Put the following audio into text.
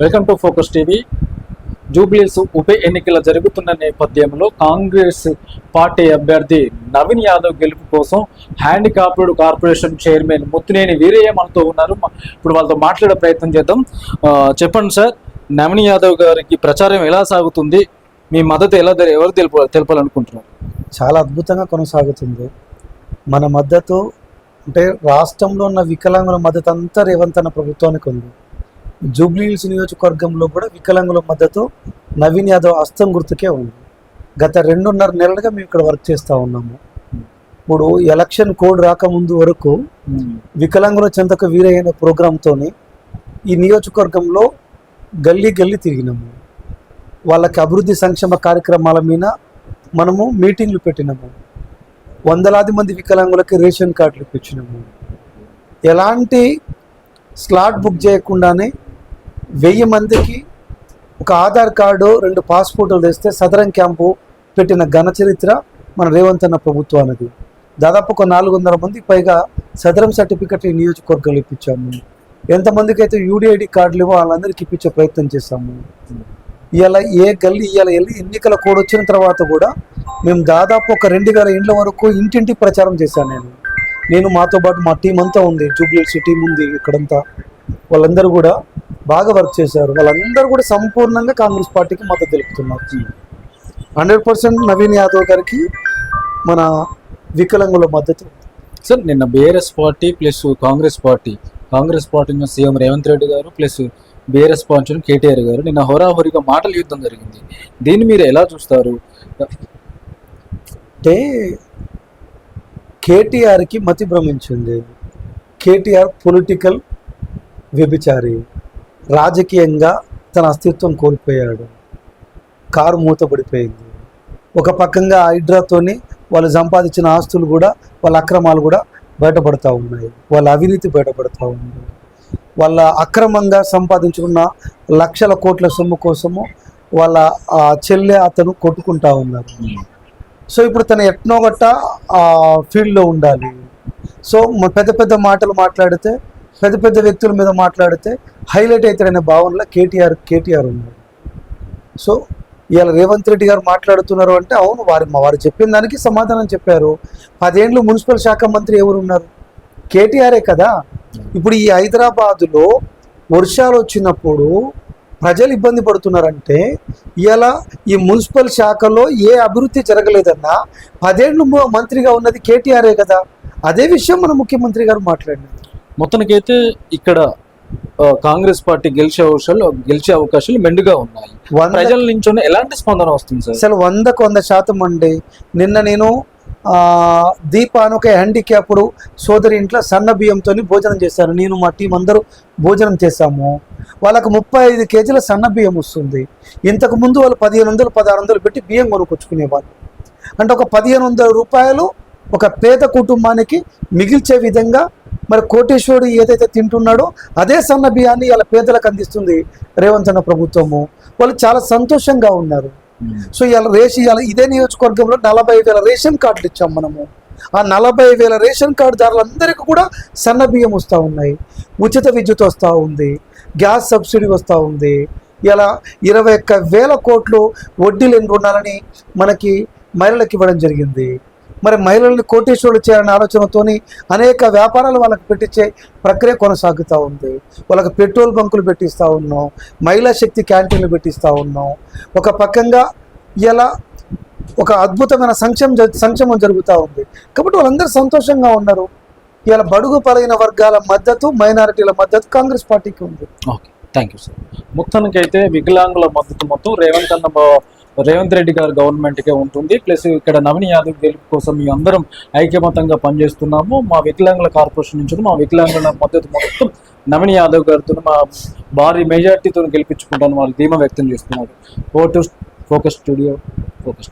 Welcome to Focus TV. Jubilee Hills ఉప ఎన్నికల జరుగుతున్న నేపథ్యంలో కాంగ్రెస్ పార్టీ అభ్యర్థి నవీన్ యాదవ్ గెలుపు కోసం handicapped corporation chairman Muthuneni Veeraiah మనతో ఉన్నారు. ఇప్పుడు వాళ్ళతో మాట్లాడే ప్రయత్నం చేద్దాం. చెప్పండి సార్ నవీన్ యాదవ్ గారికి ప్రచారం ఎలా సాగుతుంది? మీ మద్దతు ఎలా ఎవరు తెలుపు తెలపాలనుకుంటున్నారు? చాలా అద్భుతంగా కొనసాగుతుంది. మన మద్దతు అంటే రాష్ట్రంలో ఉన్న వికలాంగుల మద్దతు అంతా రేవంత్ అన్న ప్రభుత్వానికి ఉంది. జూబ్లీ హిల్స్ నియోజకవర్గంలో కూడా వికలాంగుల మద్దతు నవీన్ యాదవ్ హస్తం గుర్తుకే ఉంది. గత రెండున్నర నెలలుగా మేము ఇక్కడ వర్క్ చేస్తూ ఉన్నాము. ఇప్పుడు ఎలక్షన్ కోడ్ రాకముందు వరకు వికలాంగుల చెందకు వీలైన అనే ఈ నియోజకవర్గంలో గల్లీ గల్లీ తిరిగినాము. వాళ్ళకి అభివృద్ధి సంక్షేమ కార్యక్రమాల మీద మనము మీటింగ్లు పెట్టినాము. వందలాది మంది వికలాంగులకి రేషన్ కార్డులు ఇప్పించినాము. ఎలాంటి స్లాట్ బుక్ చేయకుండానే వెయ్యి మందికి ఒక ఆధార్ కార్డు రెండు పాస్పోర్టులు తెస్తే సదరం క్యాంపు పెట్టిన ఘన చరిత్ర మన రేవంత్ అన్న ప్రభుత్వానికి దాదాపు ఒక నాలుగు వందల మందికి పైగా సదరం సర్టిఫికెట్ నియోజకవర్గాలు ఇప్పించాము. ఎంతమందికి అయితే యూడిఐడి కార్డులు ఇవ్వో వాళ్ళందరికీ ఇప్పించే ప్రయత్నం చేశాము. ఇలా ఏ గల్లీ ఇలా వెళ్ళి ఎన్నికల కోడ్ వచ్చిన తర్వాత కూడా మేము దాదాపు ఒక రెండు వేల ఇండ్ల వరకు ఇంటింటి ప్రచారం చేశాను నేను. నేను మాతో పాటు మా టీం అంతా ఉంది. జూబ్లీ టీం ఉంది ఇక్కడంతా. వాళ్ళందరూ కూడా బాగా వర్క్ చేశారు. వాళ్ళందరూ కూడా సంపూర్ణంగా కాంగ్రెస్ పార్టీకి మద్దతు తెలుపుతున్నారు. హండ్రెడ్ పర్సెంట్ నవీన్ యాదవ్ గారికి మన వికలాంగుల మద్దతు. సార్ నిన్న BRS party plus Congress party Congress party CM Revanth Reddy garu plus BRS party KTR గారు నిన్న హోరాహోరీగా మాటల యుద్ధం జరిగింది. దీన్ని మీరు ఎలా చూస్తారు? అంటే కేటీఆర్కి మతి భ్రమించింది. కేటీఆర్ పొలిటికల్ వ్యభిచారి. రాజకీయంగా తన అస్తిత్వం కోల్పోయాడు. కారు మూతపడిపోయింది. ఒక పక్కంగా హైడ్రాతోని వాళ్ళు సంపాదించిన ఆస్తులు కూడా వాళ్ళ అక్రమాలు కూడా బయటపడతా ఉన్నాయి. వాళ్ళ అవినీతి బయటపడతా ఉంది. వాళ్ళ అక్రమంగా సంపాదించుకున్న లక్షల కోట్ల సొమ్ము కోసము వాళ్ళ ఆ చెల్లె అతను కొట్టుకుంటా ఉన్నారు. సో ఇప్పుడు తను ఎట్నో గట్ట ఆ ఫీల్డ్లో ఉండాలి. సో పెద్ద పెద్ద మాటలు మాట్లాడితే పెద్ద పెద్ద వ్యక్తుల మీద మాట్లాడితే హైలైట్ అవుతాడనే భావనలో కేటీఆర్ కేటీఆర్ ఉన్నాడు. సో ఇవాళ రేవంత్ రెడ్డి గారు మాట్లాడుతున్నారు అంటే అవును వారి వారు చెప్పిన దానికి సమాధానం చెప్పారు. పదేండ్లు మున్సిపల్ శాఖ మంత్రి ఎవరు ఉన్నారు కేటీఆరే కదా. ఇప్పుడు ఈ హైదరాబాదులో వర్షాలు వచ్చినప్పుడు ప్రజలు ఇబ్బంది పడుతున్నారంటే ఇలా ఈ మున్సిపల్ శాఖలో ఏ అభివృద్ధి జరగలేదన్నా పదేళ్ళు మంత్రిగా ఉన్నది కేటీఆరే కదా. అదే విషయం మన ముఖ్యమంత్రి గారు మాట్లాడినారు. మొత్తానికైతే ఇక్కడ కాంగ్రెస్ పార్టీ గెలిచే అవకాశాలు గెలిచే అవకాశాలు మెండుగా ఉన్నాయి. ప్రజల నుంచి ఎలాంటి స్పందన వస్తుంది సార్? అసలు వందకు వంద శాతం అండి. నిన్న నేను ఆ, దీప అని ఒక హ్యాండిక్యాప్డ్ సోదరి ఇంట్లో సన్న బియ్యంతో భోజనం చేశాను. నేను మా టీం అందరూ భోజనం చేశాము. వాళ్ళకు ముప్పై ఐదు కేజీల సన్న బియ్యం వస్తుంది. ఇంతకు ముందు వాళ్ళు పదిహేను వందలు పదహారు వందలు పెట్టి బియ్యం కొనుక్కొచ్చుకునేవాళ్ళు. అంటే ఒక పదిహేను వందల రూపాయలు ఒక పేద కుటుంబానికి మిగిల్చే విధంగా మరి కోటేశ్వరుడు ఏదైతే తింటున్నాడో అదే సన్న బియ్యాన్ని ఇలా పేదలకు అందిస్తుంది రేవంత్ అన్న ప్రభుత్వము. వాళ్ళు చాలా సంతోషంగా ఉన్నారు. సో ఇవాళ రేషన్ ఇవాళ ఇదే నియోజకవర్గంలో నలభై వేల రేషన్ కార్డులు ఇచ్చాం మనము. ఆ నలభై వేల రేషన్ కార్డుదారులందరికీ కూడా సన్న బియ్యం వస్తూ ఉన్నాయి. ఉచిత విద్యుత్ వస్తూ ఉంది. గ్యాస్ సబ్సిడీ వస్తూ ఉంది. ఇలా ఇరవై ఒక్క వేల కోట్లు వడ్డీ లేని రుణాలని మనకి మహిళలకు ఇవ్వడం జరిగింది. మరి మహిళల్ని కోటేశ్వరులు చేయాలనే ఆలోచనతోని అనేక వ్యాపారాలు వాళ్ళకి పెట్టించే ప్రక్రియ కొనసాగుతూ ఉంది. వాళ్ళకి పెట్రోల్ బంకులు పెట్టిస్తూ ఉన్నాం. మహిళా శక్తి క్యాంటీన్లు పెట్టిస్తూ ఉన్నాం. ఒక పక్కంగా ఇలా ఒక అద్భుతమైన సంక్షేమ జ- సంక్షేమం జరుగుతూ ఉంది. కాబట్టి వాళ్ళందరూ సంతోషంగా ఉన్నారు. ఇలా బడుగు పలైన వర్గాల మద్దతు మైనారిటీల మద్దతు కాంగ్రెస్ పార్టీకి ఉంది. ఓకే. Thank you sir. మొత్తానికైతే వికలాంగుల మద్దతు మొత్తం రేవంత్ అన్న రేవంత్ రెడ్డి గారి గవర్నమెంట్కే ఉంటుంది. ప్లస్ ఇక్కడ నవీన్ యాదవ్ గెలుపు కోసం మేము అందరం ఐక్యమతంగా పనిచేస్తున్నాము. మా వికలాంగుల కార్పొరేషన్ నుంచి మా వికలాంగుల మద్దతు మొత్తం నవీన్ యాదవ్ గారితో మా భారీ మెజార్టీతో గెలిపించుకుంటాను వాళ్ళు ధీమా వ్యక్తం చేస్తున్నారు. Photo focus studio focus